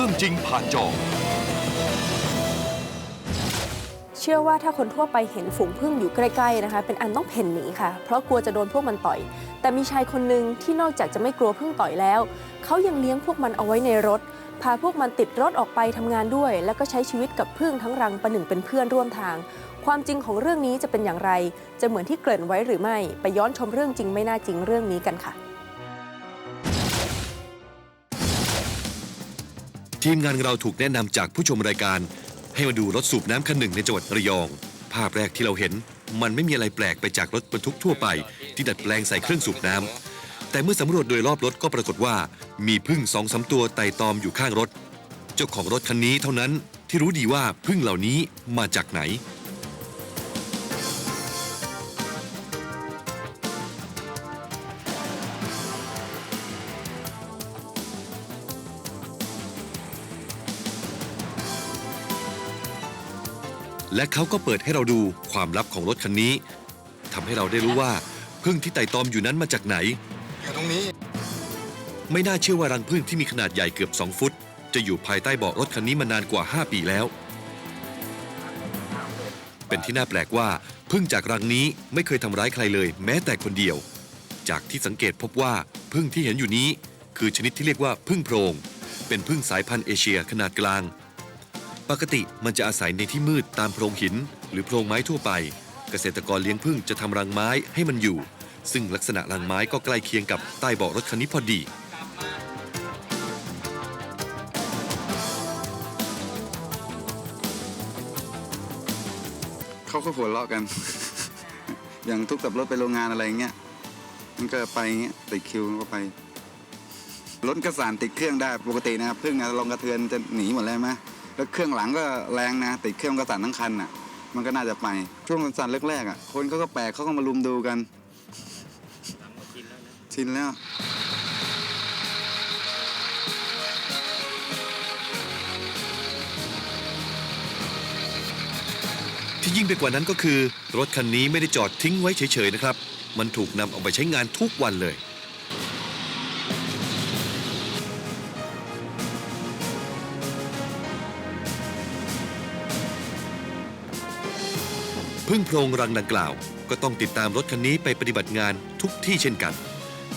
รื่องจริงผ่านจอ เชื่อว่าถ้าคนทั่วไปเห็นฝูงผึ้งอยู่ใกล้ๆนะคะ เป็นอันต้องเพ่นหนีค่ะ เพราะกลัวจะโดนพวกมันต่อย แต่มีชายคนหนึ่งที่นอกจากจะไม่กลัวผึ้งต่อยแล้ว เขายังเลี้ยงพวกมันเอาไว้ในรถ พาพวกมันติดรถออกไปทำงานด้วย แล้วก็ใช้ชีวิตกับผึ้งทั้งรังประหนึ่งเป็นเพื่อนร่วมทาง ความจริงของเรื่องนี้จะเป็นอย่างไร จะเหมือนที่เกริ่นไว้หรือไม่ ไปย้อนชมเรื่องจริงไม่น่าจริงเรื่องนี้กันค่ะ ทีมงานเราถูกแนะนำจากผู้ชมรายการ ให้มาดูรถสูบน้ำคันหนึ่งในจังหวัดระยอง ภาพแรกที่เราเห็น มันไม่มีอะไรแปลกไปจากรถบรรทุกทั่วไป ที่ดัดแปลงใส่เครื่องสูบน้ำแต่เมื่อสำรวจโดยรอบรถก็ปรากฏว่า มีพึ่งสองสามตัวไต่ตอมอยู่ข้างรถ เจ้าของรถคันนี้เท่านั้นที่รู้ดีว่าพึ่งเหล่านี้มาจากไหน และเขาก็เปิดให้เราดูความลับของรถคันนี้ทำให้เราได้รู้ว่าพึ่งที่ไต่ตอมอยู่นั้นมาจากไหน อยู่ตรงนี้ ไม่น่าเชื่อว่ารังผึ้งที่มีขนาดใหญ่เกือบ 2 ฟุต จะอยู่ภายใต้เบาะรถคันนี้มานานกว่า 5 ปีแล้ว เป็นที่น่าแปลกว่าพึ่งจากรังนี้ไม่เคยทำร้ายใครเลย แม้แต่คนเดียว จากที่สังเกตพบว่าพึ่งที่เห็นอยู่นี้ คือชนิดที่เรียกว่าพึ่งโพรง เป็นพึ่งสายพันธุ์เอเชียขนาดกลาง ปกติมันจะอาศัยในที่มืดตามโพรงหิน หรือโพรงไม้ทั่วไป เกษตรกรเลี้ยงพึ่งจะทำรังไม้ให้มันอยู่ ซึ่งลักษณะรังไม้ก็ใกล้เคียงกับใต้เบาะรถคันนี้พอดี เขาก็หัวเราะกัน อย่างทุกกับรถไปโรงงานอะไรเงี้ย มันก็ไปเงี้ยติดคิวก็ไป รถกระสานติดเครื่องได้ปกตินะครับพึ่งอะลงกระเทือนจะหนีหมดเลยไหม แล้วเครื่องหลังก็แรงนะติดเครื่องกระสานทั้งคันอะ มันก็น่าจะไปช่วงกระสานแรกๆอะคนเขาก็แปลกเขาก็มารุมดูกันชินแล้วที่ยิ่งไปกว่านั้นก็คือ รถคันนี้ไม่ได้จอดทิ้งไว้เฉยๆนะครับ มันถูกนำออกไปใช้งานทุกวันเลย พึ่งโพรงรังดังกล่าว ก็ต้องติดตามรถคันนี้ไปปฏิบัติงานทุกที่เช่นกัน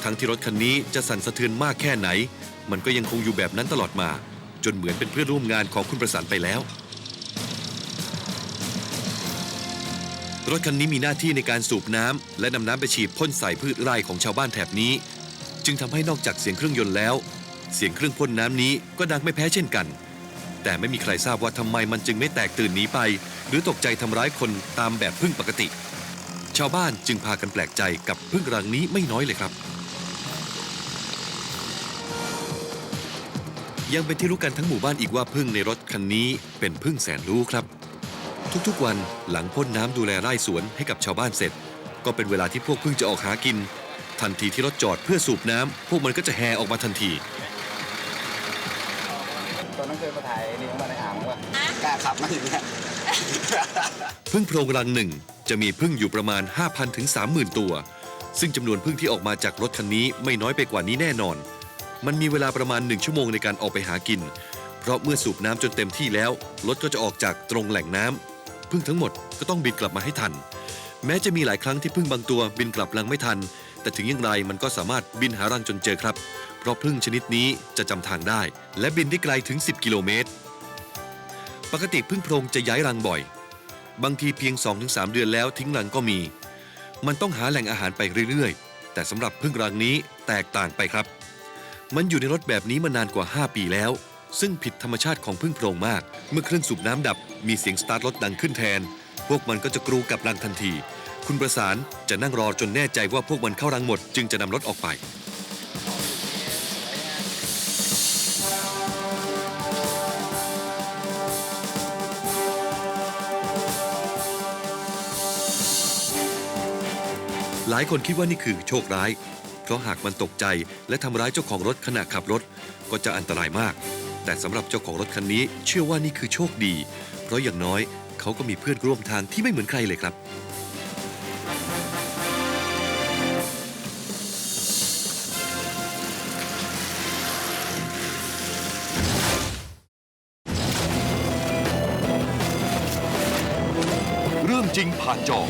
ทั้งที่รถคันนี้จะสั่นสะเทือนมากแค่ไหน มันก็ยังคงอยู่แบบนั้นตลอดมา จนเหมือนเป็นเพื่อนร่วมงานของคุณประสานไปแล้ว รถคันนี้มีหน้าที่ในการสูบน้ำและนำน้ำไปฉีดพ่นใส่พืชไร่ของชาวบ้านแถบนี้ จึงทำให้นอกจากเสียงเครื่องยนต์แล้ว เสียงเครื่องพ่นน้ำนี้ก็ดังไม่แพ้เช่นกัน แต่ไม่มีใครทราบว่าทำไมมันจึงไม่แตกตื่นหนีไป หรือตกใจทำร้ายคนตามแบบพึ่งปกติ ชาวบ้านจึงพากันแปลกใจกับพึ่งรังนี้ไม่น้อยเลยครับ ยังเป็นที่รู้กันทั้งหมู่บ้านอีกว่าพึ่งในรถคันนี้เป็นพึ่งแสนรู้ครับ ทุกๆวันหลังพ่นน้ำดูแลไร่สวนให้กับชาวบ้านเสร็จ ก็เป็นเวลาที่พวกพึ่งจะออกหากิน ทันทีที่รถจอดเพื่อสูบน้ำพวกมันก็จะแห่ออกมาทันที เคยมาถ่ายนี่มาในอ่างว่ากล้าขับมาอย่างเงี้ยพึ่งโพรงรังหนึ่งจะมีพึ่งอยู่ประมาณ 5,000ถึง30,000 ตัว ซึ่งจำนวนพึ่งที่ออกมาจากรถคันนี้ไม่น้อยไปกว่านี้แน่นอน มันมีเวลาประมาณ1ชั่วโมงในการออกไปหากิน เพราะเมื่อสูบน้ำจนเต็มที่แล้วรถก็จะออกจากตรงแหล่งน้ำพึ่งทั้งหมดก็ต้องบินกลับมาให้ทัน แม้จะมีหลายครั้งที่พึ่งบางตัวบินกลับรังไม่ทัน แต่ถึงอย่างไรมันก็สามารถบินหารังจนเจอครับ เพราะพึ่งชนิดนี้จะจำทางได้ และบินได้ไกลถึง 10 กิโลเมตร ปกติพึ่งโพรงจะย้ายรังบ่อย บางทีเพียง 2-3 เดือนแล้วทิ้งรังก็มี มันต้องหาแหล่งอาหารไปเรื่อยๆ แต่สำหรับพึ่งรังนี้แตกต่างไปครับ มันอยู่ในรถแบบนี้มานานกว่า 5 ปีแล้ว ซึ่งผิดธรรมชาติของพึ่งโพรงมาก เมื่อเครื่องสูบน้ำดับมีเสียงสตาร์ทรถดังขึ้นแทน วกมันก็จะกรูกลับรังทันที คุณประสานจะนั่งรอจนแน่ใจว่าพวกมันเข้ารังหมด จึงจะนำรถออกไป หลายคนคิดว่านี่คือโชคร้าย เพราะหากมันตกใจและทำร้ายเจ้าของรถขณะขับรถ ก็จะอันตรายมาก แต่สำหรับเจ้าของรถคันนี้เชื่อว่านี่คือโชคดี เพราะอย่างน้อย เขาก็มีเพื่อนร่วมทางที่ไม่เหมือนใครเลยครับ เรื่องจริงผ่านจอ